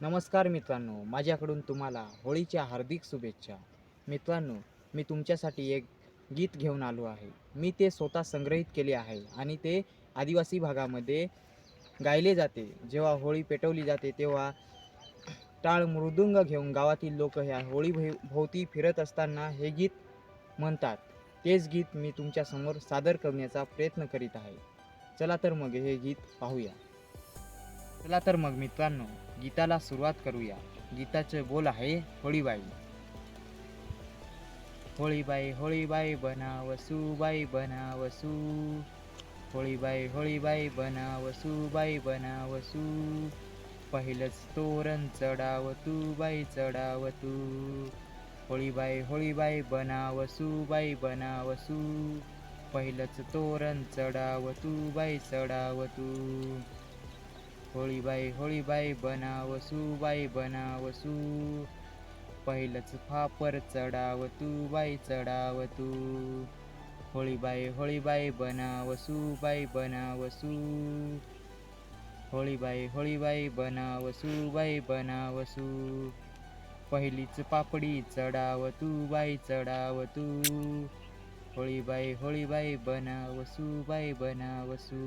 नमस्कार मित्रांनो माझ्याकडून तुम्हाला होळीच्या हार्दिक शुभेच्छा. मित्रांनो मी तुमच्यासाठी एक गीत घेऊन आलो आहे. मी ते स्वतः संग्रहित केले आहे आणि ते आदिवासी भागामध्ये गायले जाते. जेव्हा होळी पेटवली जाते तेव्हा टाळ मृदुंग घेऊन गावातील लोक ह्या होळी भोवती फिरत असताना हे गीत म्हणतात. तेच गीत मी तुमच्यासमोर सादर करण्याचा प्रयत्न करीत आहे. चला तर मग हे गीत पाहूया. चला तर मग मित्रांनो गीताला सुरुवात करूया. गीताचे बोल आहे होळीबाई. होळीबाई होळीबाई बनावसू बाई बनावसू. होळीबाई होळीबाई बनावसू बाई बनावसू. पहिलंच तोरण चढाव तू बाई चढाव तू होळीबाई होळीबाई बनावसू बाई बनावसू. पहिलंच तोरण चढाव तू बाई चढाव तू होळीबाई होळीबाई बनाव सुबाई बनाव सु पहिलंच फापर चढाव तू बाई चढाव तू होळीबाई होळीबाई बनाव सुबाई बनाव सु होळीबाई होळीबाई बनाव सुबाई बनाव सु पहिलीच पापडी चढाव तू बाई चढाव तू होळीबाई होळीबाई बनाव सुबाई बनाव सु